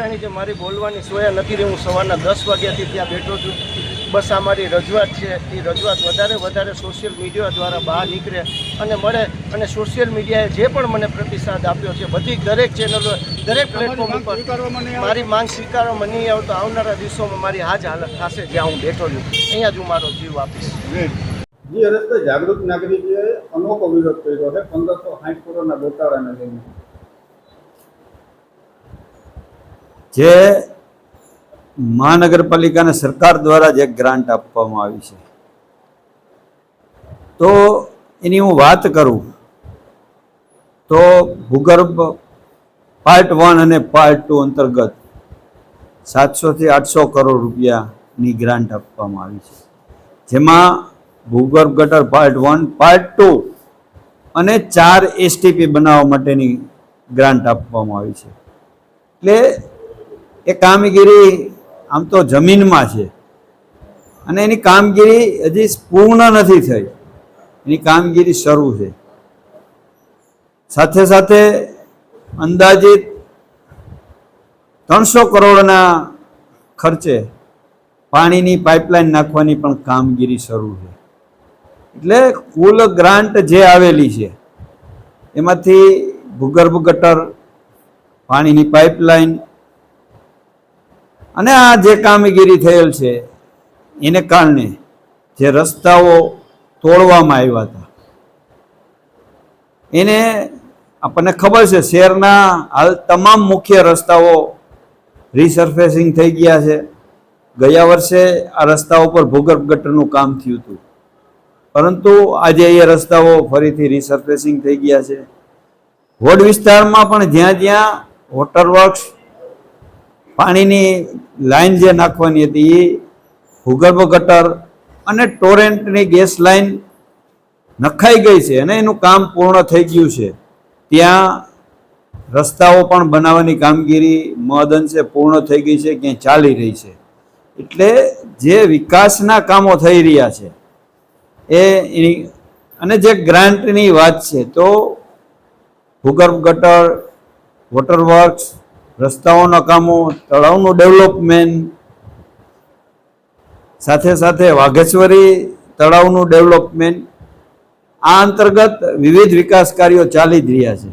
પુખ્તાની જે મારી બોલવાની સોયા નથી રહી હું સવારના દસ વાગ્યાથી ત્યાં બેઠો છું. બસ આ મારી રજૂઆત છે. એ રજૂઆત વધારે વધારે સોશિયલ મીડિયા દ્વારા બહાર નીકળે અને મળે. અને સોશિયલ મીડિયાએ જે પણ મને પ્રતિસાદ આપ્યો છે બધી દરેક ચેનલો દરેક પ્લેટફોર્મ ઉપર મારી માંગ સ્વીકારવામાં નહીં આવે તો આવનારા દિવસોમાં મારી આ જ હાલત થશે જ્યાં હું બેઠો છું. અહીંયા જ હું મારો જીવ આપીશ. જે રસ્તે જાગૃત નાગરિકે અનોખો વિરોધ કર્યો છે. પંદરસો સાઠ કરોડના ગોટાળાને લઈને. જે મહાનગરપાલિકાને સરકાર દ્વારા જે ગ્રાન્ટ આપવામાં આવી છે. તો એની હું વાત કરું, તો ભૂગર્ભ પાર્ટ વન અને પાર્ટ ટુ અંતર્ગત સાતસોથી આઠસો કરોડ રૂપિયાની ગ્રાન્ટ આપવામાં આવી છે. જેમાં ભૂગર્ભ ગટર પાર્ટ વન, પાર્ટ ટુ અને ચાર એસટીપી બનાવવા માટેની ગ્રાન્ટ આપવામાં આવી છે. એટલે એ કામગીરી આમ તો જમીનમાં છે. અને એની કામગીરી હજી પૂર્ણ નથી થઈ. એની કામગીરી શરૂ છે. સાથે સાથે અંદાજિત ત્રણસો કરોડના ખર્ચે પાણીની પાઇપલાઇન નાખવાની પણ કામગીરી શરૂ છે. એટલે કુલ ગ્રાન્ટ જે આવેલી છે, એમાંથી ભૂગર્ભ ગટર, પાણીની પાઇપલાઇન અને આ જે કામગીરી થયેલ છે, એને કારણે જે રસ્તાઓ તોડવામાં આવ્યા હતા, એને આપણને ખબર છે, શહેરના હાલ તમામ મુખ્ય રસ્તાઓ રિસર્ફેસિંગ થઈ ગયા છે. ગયા વર્ષે આ રસ્તાઓ પર ભૂગર્ભ ગટરનું કામ થયું હતું. પરંતુ આજે એ રસ્તાઓ ફરીથી રિસર્ફેસિંગ થઈ ગયા છે. વોર્ડ વિસ્તારમાં પણ જ્યાં જ્યાં વોટર વર્ક્સ પાણીની લાઈન જે નાખવાની હતી એ ભૂગર્ભ ગટર અને ટોરેન્ટની ગેસ લાઈન નખાઈ ગઈ છે અને એનું કામ પૂર્ણ થઈ ગયું છે. ત્યાં રસ્તાઓ પણ બનાવવાની કામગીરી મહદઅંશે પૂર્ણ થઈ ગઈ છે, ક્યાંય ચાલી રહી છે. એટલે જે વિકાસના કામો થઈ રહ્યા છે, એ એની અને જે ગ્રાન્ટની વાત છે, તો ભૂગર્ભ ગટર, વોટર વર્ક્સ રસ્તાઓના કામો, તળાવનું ડેવલપમેન્ટ, સાથે સાથે વાઘેશ્વરી તળાવનું ડેવલપમેન્ટ, આ અંતર્ગત વિવિધ વિકાસ કાર્યો ચાલી જ રહ્યા છે.